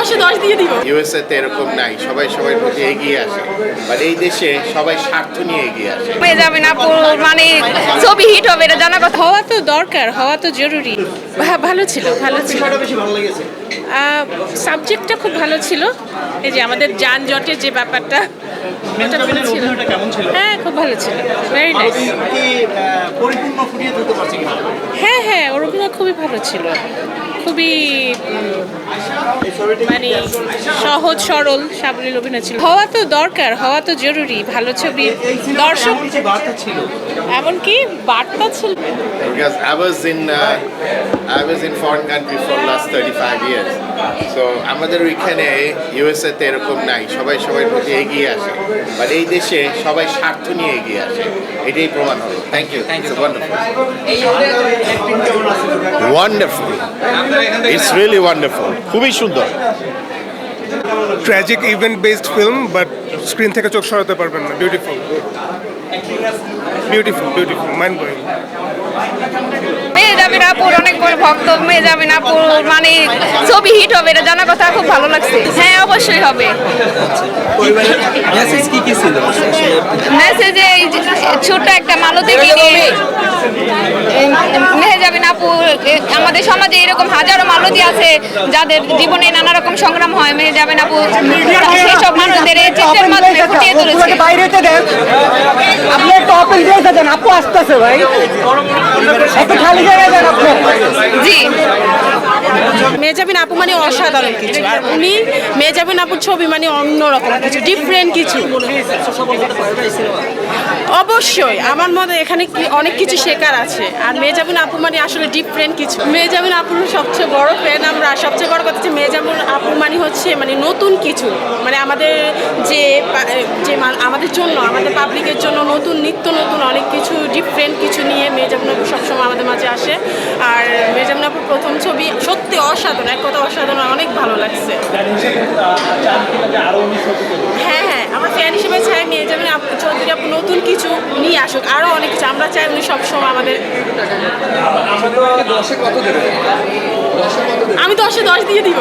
দশে দশ দিয়ে দিব। ইউএসএ তে এরকম নাই সবাই সবার প্রতি এগিয়ে আসে। বাট এই দেশে সবাই স্বার্থ নিয়ে এগিয়ে আসে। হয়ে যাবে না মানে ছবি হিট হবে এটা জানা কথা। হওয়া তো দরকার হওয়া তো জরুরি। ভা- ভালো ছিল ভালো ছিল। বেশি সাবজেক্টটা খুব ভালো ছিল। এই যে আমাদের যানজটের যে ব্যাপারটা ওটা ভালো মেহজাবিনের ছিল। অভিনয়টা কেমন ছিল? হ্যাঁ খুব ভালো ছিল। ভেরি নাইস মালতী কি আহ, পরিপূর্ণ ফুটিয়ে তুলতে পারছে কিনা হ্যাঁ হ্যাঁ ওর অভিনয় খুবই ভালো ছিল। খুবই মানে সহজ সরল সাবলীল অভিনয় ছিল। হওয়া তো দরকার হওয়া তো জরুরি। ভালো ছবি দর্শক এমন কি বার্তা ছিল? এমনকি বার্তা ছিল because I was in uh, I was in foreign country for last 35 years. So আমাদের ওইখানে ইউএসএ তে এরকম নাই। সবাই সবার প্রতি এগিয়ে আসে। বাট এই দেশে সবাই স্বার্থ নিয়ে এগিয়ে আসে। এটাই প্রমাণ হলো। Thank you thank you wonderful acting কেমন আছে? ওয়ান্ডারফুল ইটস রিয়েলি ওয়ান্ডারফুল খুবই সুন্দর। Tragic event based film but screen থেকে চোখ সরাতে পারবেন না। Beautiful beautiful beautiful mind blowing মেয়ে যাবে অনেক বড় ভক্ত। মেয়ে যাবে না পুর মানে ছবি হিট হবে এটা জানা কথা খুব ভালো লাগছে। হ্যাঁ অবশ্যই হবে। মেসেজ কি কি ছিল? মেসেজে এই যে ছোট্ট একটা মালতী নিয়ে মেহে যাবে না পুর আমাদের সমাজে এরকম হাজারো মালতী আছে যাদের জীবনে নানা রকম সংগ্রাম হয় মেয়ে যাবেন আপু সেসব মানুষদের এই চিত্রের মাধ্যমে ফুটিয়ে তুলেছে। বাইরেতে দেন। আপনি একটু দিয়ে দেন আপু আসতেছে ভাই। একটু খালি জায়গায় দেন আপনি। জি। মেজাবিন আপু মানে অসাধারণ কিছু। আর উনি মেজাবিন আপুর ছবি মানে অন্যরকম কিছু ডিফারেন্ট কিছু। অবশ্যই, আমার মতে এখানে অনেক কিছু শেখার আছে। আর মেজাবিন আপু মানে আসলে ডিফারেন্ট কিছু। মেজাবিন আপুর সবচেয়ে বড় ফ্যান আমরা, সবচেয়ে বড় কথা হচ্ছে মেজাবিন আপু মানে হচ্ছে মানে নতুন কিছু। মানে আমাদের যে যে আমাদের জন্য, আমাদের পাবলিকের জন্য নতুন, নিত্য নতুন অনেক কিছু ডিফারেন্ট কিছু নিয়ে মেজাবিন আপু সবসময় আমাদের মাঝে আসে। আর মেজাবিন আপুর প্রথম ছবি সত্যি অসাধারণ এক কথা অসাধারণ অনেক ভালো লাগছে। হ্যাঁ হ্যাঁ আমরা ফ্যান হিসেবে চাই নিয়ে যাবেন চৌধুরী আপু নতুন কিছু নিয়ে আসুক আরও অনেক কিছু। আমরা চাই উনি সবসময় আমাদের আমি দশে দশ দিয়ে দিব।